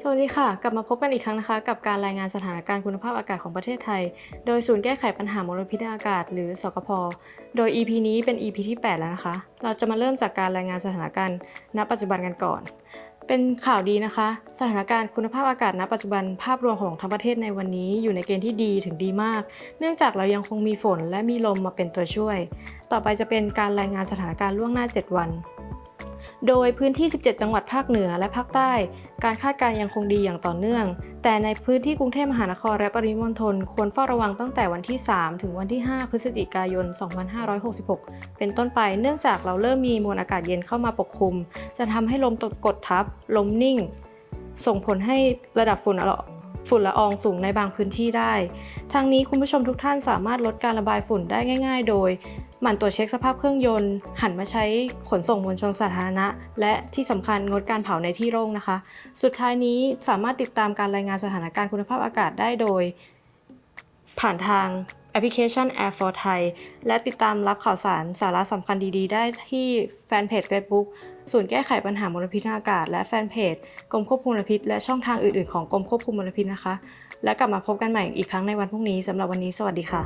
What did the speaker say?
สวัสดีค่ะ กลับมาพบกันอีกครั้งนะคะ กับการรายงานสถานการณ์คุณภาพอากาศของประเทศไทย โดยศูนย์แก้ไขปัญหามลพิษอากาศ หรือสกพโดย EP นี้เป็น EP ที่ 8 แล้วนะคะ เราจะมาเริ่มจากการรายงานสถานการณ์ณ ปัจจุบันกันก่อน เป็นข่าวดีนะคะ สถานการณ์คุณภาพอากาศณ ปัจจุบันภาพรวมของทั้งประเทศในวันนี้อยู่ในเกณฑ์ที่ดีถึงดีมาก เนื่องจากเรายังคงมีฝนและมีลมมาเป็นตัวช่วย ต่อไปจะเป็นการรายงานสถานการณ์ล่วงหน้า 7 วัน โดยพื้นที่ 17 จังหวัดภาคเหนือและภาคใต้ การคาดการณ์ยังคงดีอย่างต่อเนื่อง แต่ในพื้นที่กรุงเทพมหานครและปริมณฑลควรเฝ้าระวังตั้งแต่วันที่ 3 ถึงวันที่ 5 พฤศจิกายน 2566 เป็นต้นไปเนื่องจากเราเริ่มมีมวลอากาศเย็นเข้ามาปกคลุม จะทำให้ลมตกกดทับ ลมนิ่ง ส่งผลให้ระดับฝุ่นละ ฝุ่นละอองสูงในบางพื้นที่ได้ทางนี้คุณผู้ชมทุกท่านสามารถลดการระบายฝุ่นได้ง่าย ๆ โดยหมั่นตรวจเช็คสภาพเครื่องยนต์ หันมาใช้ขนส่งมวลชนสาธารณะ และที่สำคัญงดการเผาในที่โล่งนะคะ สุดท้ายนี้สามารถติดตามการรายงานสถานการณ์คุณภาพอากาศได้โดย ผ่านทาง แอปพลิเคชัน Air for Thai และติดตามรับข่าวสารสาระสำคัญดี ๆ ได้ที่แฟนเพจ Facebook ศูนย์แก้ไขปัญหามลพิษทางอากาศ และแฟนเพจกรมควบคุมมลพิษ และช่องทางอื่น ๆ ของกรมควบคุมมลพิษนะคะ และกลับมาพบกันใหม่อีกครั้งในวันพรุ่งนี้สำหรับวันนี้สวัสดีค่ะ